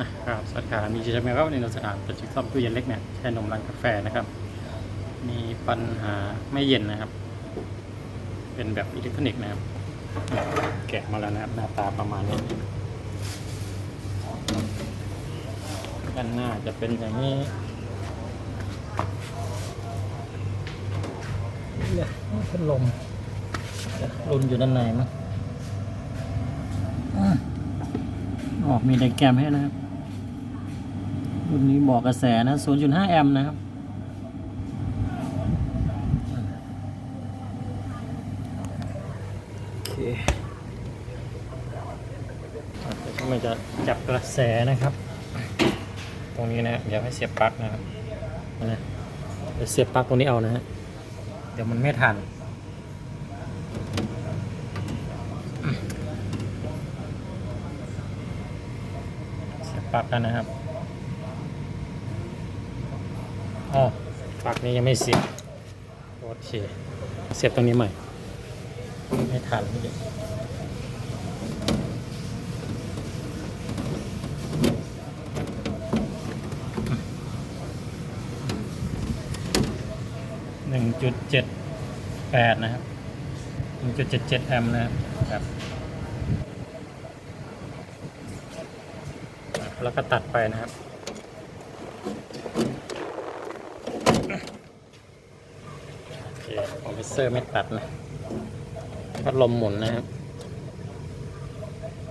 อะครับสวัสดีครับมีชื่อไหมครับวันนี้เราจะอ่านประจุซ่อมตู้เย็นเล็กเนี่ยแช่นมร้านกาแฟนะครับ มีปัญหาไม่เย็นนะครับ เป็นแบบอิเล็กทรอนิกส์นะครับอะแกะมาแล้วนะครับ หน้าตาประมาณนี้ด้านหน้าจะเป็นอย่างนี้เนี่ยพัดลมรุนอยู่ด้านในมั้งอะออกมีไดแกรมให้นะครับ รุ่นนี้บอกกระแสนะ 0.5 แอมป์นะครับ โอเคมันจะจับกระแสนะครับ ตรงนี้นะเดี๋ยวให้เสียบปลั๊กนะครับนะเดี๋ยวเสียบปลั๊กตรงนี้เอานะฮะ เดี๋ยวมันไม่ทันเสียบปลั๊กกันนะครับ อ๋อ ปลั๊กนี้ยังไม่เสียบโอเค เสียบตรงนี้ใหม่ ไม่ทันพี่เด็กหนึ่งจุดเจ็ดแปดนะครับหนึ่งจุดเจ็ดเจ็ดแอมป์นะครับแล้วก็ตัดไปนะครับ โอเคค อมเพรสเซอร์ไม่ตัดนะพัดลมหมุนนะครับ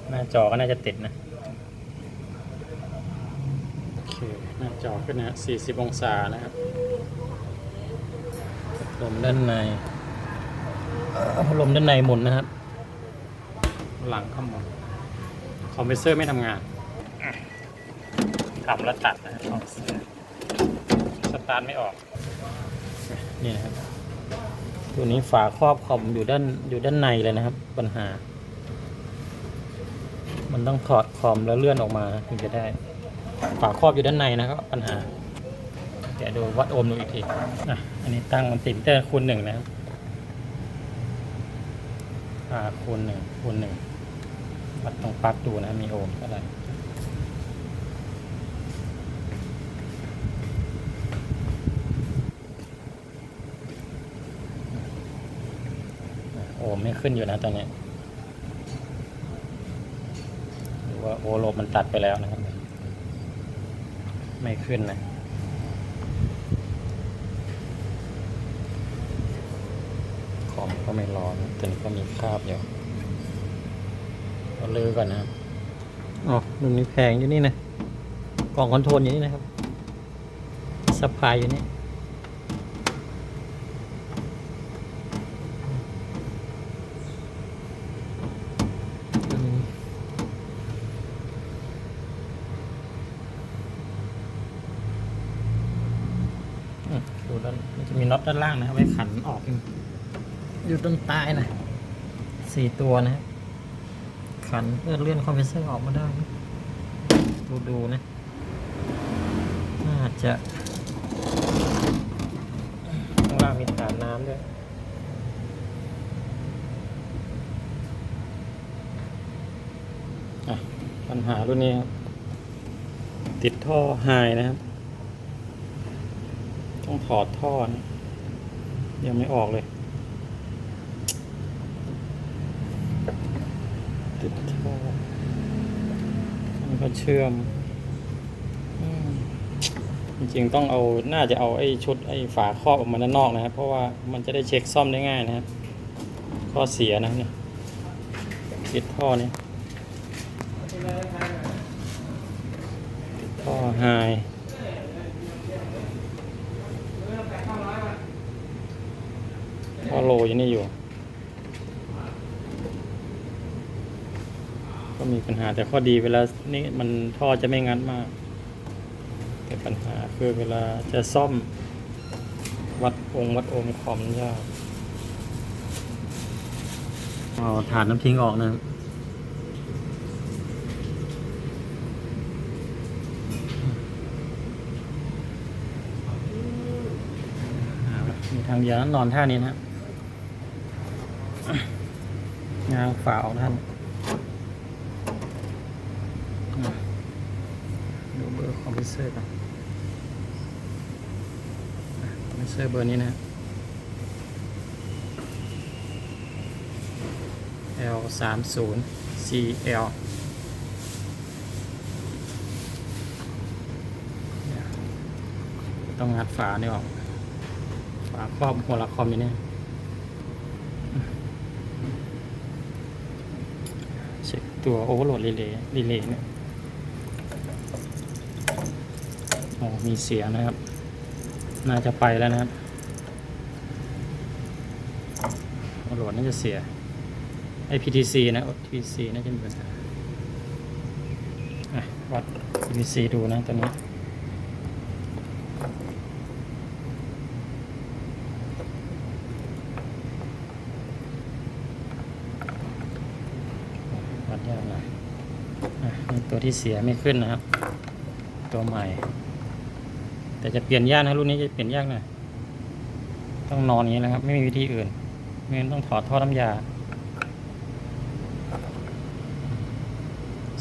หน้าจอก็น่าจะติดนะ โอเค หน้าจอขึ้นนะ40 องศานะครับพัดลมด้านในเอ่อพัดลมด้านในหมุนนะครับ หลังเข้าหมุนคอมเพรสเซอร์ไม่ทำงานทำแล้วตัดนะครับคอมเพรสเซอร์ สตาร์ทไม่ออก นี่นะครับ ตัวนี้ฝาครอบคอมอยู่ด้านอยู่ด้านในเลยนะครับ ปัญหา มันต้องถอดคอมแล้วเลื่อนออกมาถึงจะได้ ฝาครอบอยู่ด้านในนะครับ ปัญหาเดี๋ยวดูวัดโอห์มดูอีกทีอะอันนี้ตั้งมันติดเตอร์คูณหนึ่งนะครับอ่าคูณหนึ่งคูณหนึ่งวัดตรงปลั๊กดูนะมีโอห์มเท่าไหร่ โอ้ไม่ขึ้นอยู่นะตอนนี้หรือว่าโอโลมันตัดไปแล้วนะครับ ไม่ขึ้นนะคอมก็ไม่ร้อนตัวนี้ก็มีคราบอยู่เราลือก่อนนะครับอ๋อรุ่นนี้แพงอยู่นี่นะกล่องคอนโทรลอยู่นี่นะครับสปายอยู่นี่ ตัวนี้อืมดูด้านมันจะมีน็อต ด้านล่างนะไว้ขันออกอยู่ต้นใต้นะสี่ตัวนะขันเพื่อเลื่อนคอมเพรสเซอร์ออกมาได้ ดูดูนะ น่าจะข้างล่างมีฐานน้ำด้วยอะปัญหารุ่นนี้ครับ ติดท่อไฮนะครับ ต้องถอดท่อนะ ยังไม่ออกเลยติดท่อมันก็เชื่อมจริงๆต้องเอาน่าจะเอาไอ้ชุดไอ้ฝาครอบออกมาด้านนอกนะครับ เพราะว่ามันจะได้เช็คซ่อมได้ง่ายนะครับข้อเสียนะเนี่ยติดท่อเนี่ยท่อไฮท่อโลอยู่ นี่อยู่ ก็มีปัญหาแต่ข้อดีเวลานี่มันท่อจะไม่งัดมาก แต่ปัญหาคือเวลาจะซ่อมวัดองค์วัดโอห์คอมยากเอาฐานน้ำทิ้งออกนะครับทางเดียวนนอนท่านี้นะ งาฝาออกท่านดูเบอร์คอมพิวเซอร์ก่อนคอมพิวเซอร์เบอร์นี้นะ L 3 0 CL ต้องงัดฝาเนี่ยออก ฝาครอบหัวละคอมอยู่เนี่ยเช็ค ตัวโอเวอร์โหลดรีเลย์รีเลย์เนี่ยโอ้มีเสียงนะครับ น่าจะไปแล้วนะครับโอเวอร์โหลดน่าจะเสีย IPTC นะ PTC น่าจะมีปัญหาอะวัด PTC ดูนะตัวนี้ดยากหน่อยอะนี่ ตัวที่เสียไม่ขึ้นนะครับ ตัวใหม่ แต่จะเปลี่ยนยากนะรุ่นนี้จะเปลี่ยนยากหน่อยต้องนอนอย่างนี้นะครับ ไม่มีวิธีอื่นไม่งั้นต้องถอดท่อน้ำยา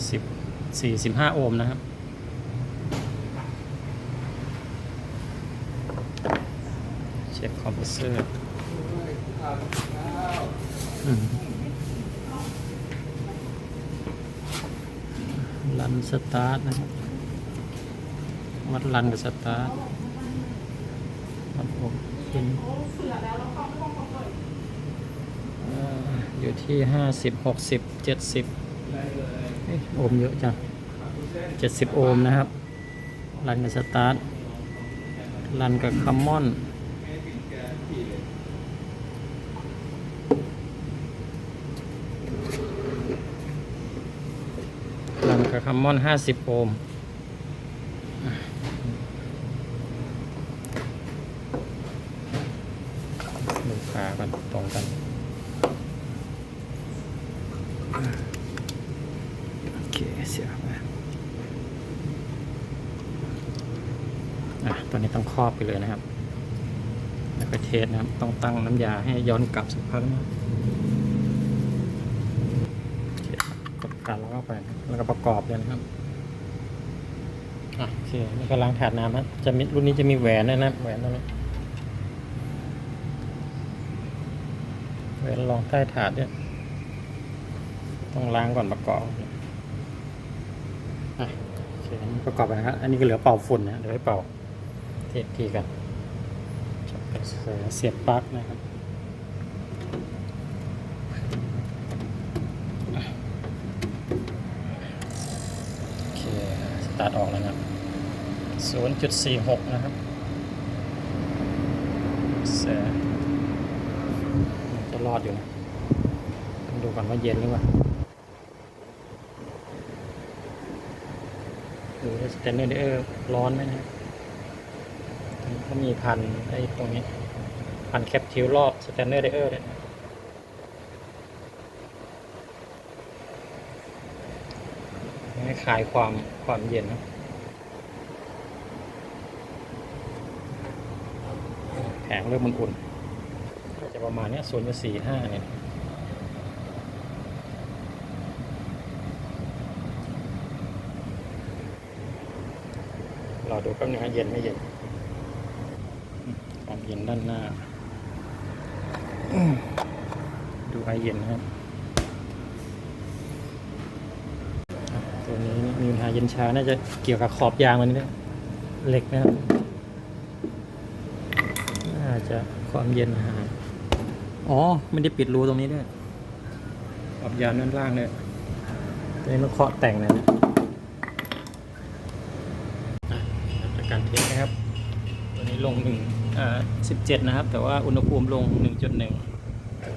สิบสี่สิบห้าโอห์มนะครับเช็คคอมเพรสเซอร์ อืมรันสตาร์ทนะครับ วัดรันกับสตาร์ทวัดผมขึ้นอยู่ที่ห้าสิบหกสิบเจ็ดสิบโอห์มเยอะจังเจ็ดสิบโอห์มนะครับรันกับสตาร์ทรันกับคัมมอน รัน กับคัมมอนห้าสิบโอห์มดูขากันตรงกันโอเคเสียไปอะตัวนี้ต้องครอบไปเลยนะครับ แล้วก็เทสนะครับ ต้องตั้งน้ำยาให้ย้อนกลับสักพักนะโอเค กดกันแล้วก็ไปนะแล้วก็ประกอบเลยนะครับอะโอเคนี่ก็ล้างถาดน้ำนะจะมีรุ่นนี้จะมีแหวนด้วยนะแหวนตรงนี้แหวนรองใต้ถาดเนี่ยต้องล้างก่อนประกอบอะโอเคอันนี้ประกอบไปนะครับ อันนี้ก็เหลือเป่าฝุ่นนะเดี๋ยวให้เป่าเทียบทีกันเสียบปลั๊กนะครับ เคสตาร์ทออกแล้วนะครับ0.46 นะครับแสงจะรอดอยู่นะต้องดูก่อนว่าเย็นหรือเปล่าดูสแตนเนอร์เออร์ร้อนไหมนะครับเขามีพันไอ้ตรงนี้ พันแคปทิวรอบสแตนเนอร์เออร์เนี่ยให้ คลายความความเย็นนะแผงเริ่มมันอุ่นก็จะประมาณเนี้ยศูนจุดสี่ห้าเนี่ยรอดูแป๊บนึงนะเย็นไม่เย็น ความเย็นด้านหน้า ดูไอเย็นนะครับอะ ตัวนี้มีปัญหาเย็นช้าน่าจะเกี่ยวกับขอบยางมันนี่แหละเหล็กนะครับ น่าจะความเย็นหายอ๋อไม่ได้ปิดรูตรงนี้ด้วยขอบยานด้านล่างเนี่ยตัวนี้มันเคาะแต่งเลยนะอะจากการเทสนะครับ ตัวนี้ลงหนึ่งอ่าสิบเจ็ดนะครับ แต่ว่าอุณหภูมิลงหนึ่งจุดหนึ่ง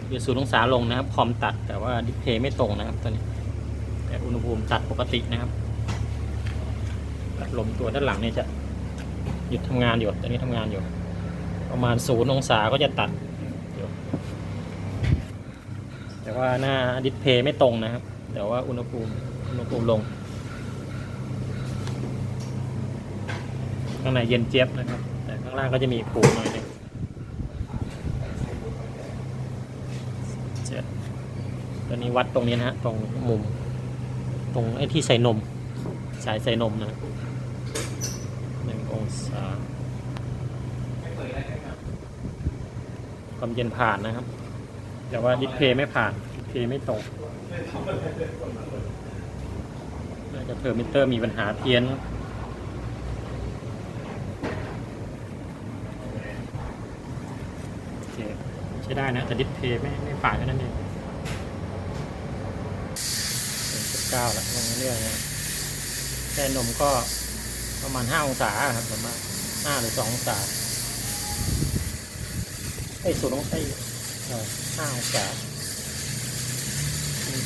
คือศูนย์องศาลงนะครับ คอมตัดแต่ว่าดิสเพย์ไม่ตรงนะครับตัวนี้ แต่อุณหภูมิตัดปกตินะครับพัดลมตัวด้านหลังเนี่ยจะหยุดทำงานอยู่ตอนนี้ทำงานอยู่ ประมาณศูนย์องศาก็จะตัดอยู่แต่ว่าหน้าดิสเพย์ไม่ตรงนะครับ แต่ว่าอุณหภูมิอุณหภูมิลงข้างในเย็นเจี๊ยบนะครับ แต่ข้างล่างก็จะมีปูหน่อยหนึงเจ็ดตัวนี้วัดตรงนี้นะฮะตรงมุม รงไอ้ที่ใส่นม สายใส่นมนะหนึ่งองศาความเย็นผ่านนะครับ แต่ว่าดิสเพย์ไม่ผ่านดิสเพย์ไม่ตรงน่าจะเทอร์มิเตอร์มีปัญหาเพี้ยนโอเคใช้ได้นะ แต่ดิสเพย์ไม่ไม่ผ่านแค่นั้นเอง เก้าแล้วลงเรื่อยๆนะแค่นมก็ประมาณห้าองศาครับประมาณห้าหรือสององศาไอ้ยศูนย์องศาเออห้าองศา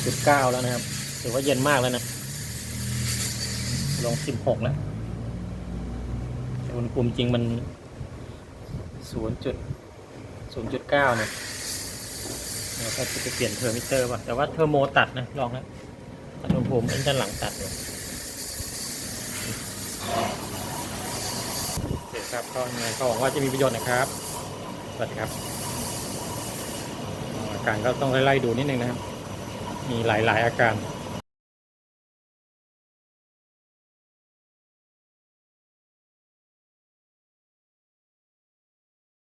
จุดเก้าแล้วนะครับถือว่าเย็นมากแล้วนะ ลงสิบหกแล้วแต่อุณหภูมิจริงมันศูนย์จุดศูนย์จุดเก้าเนี่ยเราจะไปเปลี่ยนเทอร์มิเตอร์ป่ะ แต่ว่าเทอร์โมตัดนะ ลองนะตัดอุณหภูมิเอ็นด้านหลังตัดเลยโอเคครับก็ยังไงก็หวังว่าจะมีประโยชน์นะครับ สวัสดีครับอาการก็ต้องไล่ๆดูนิดนึงนะครับ มีหลายๆอาการ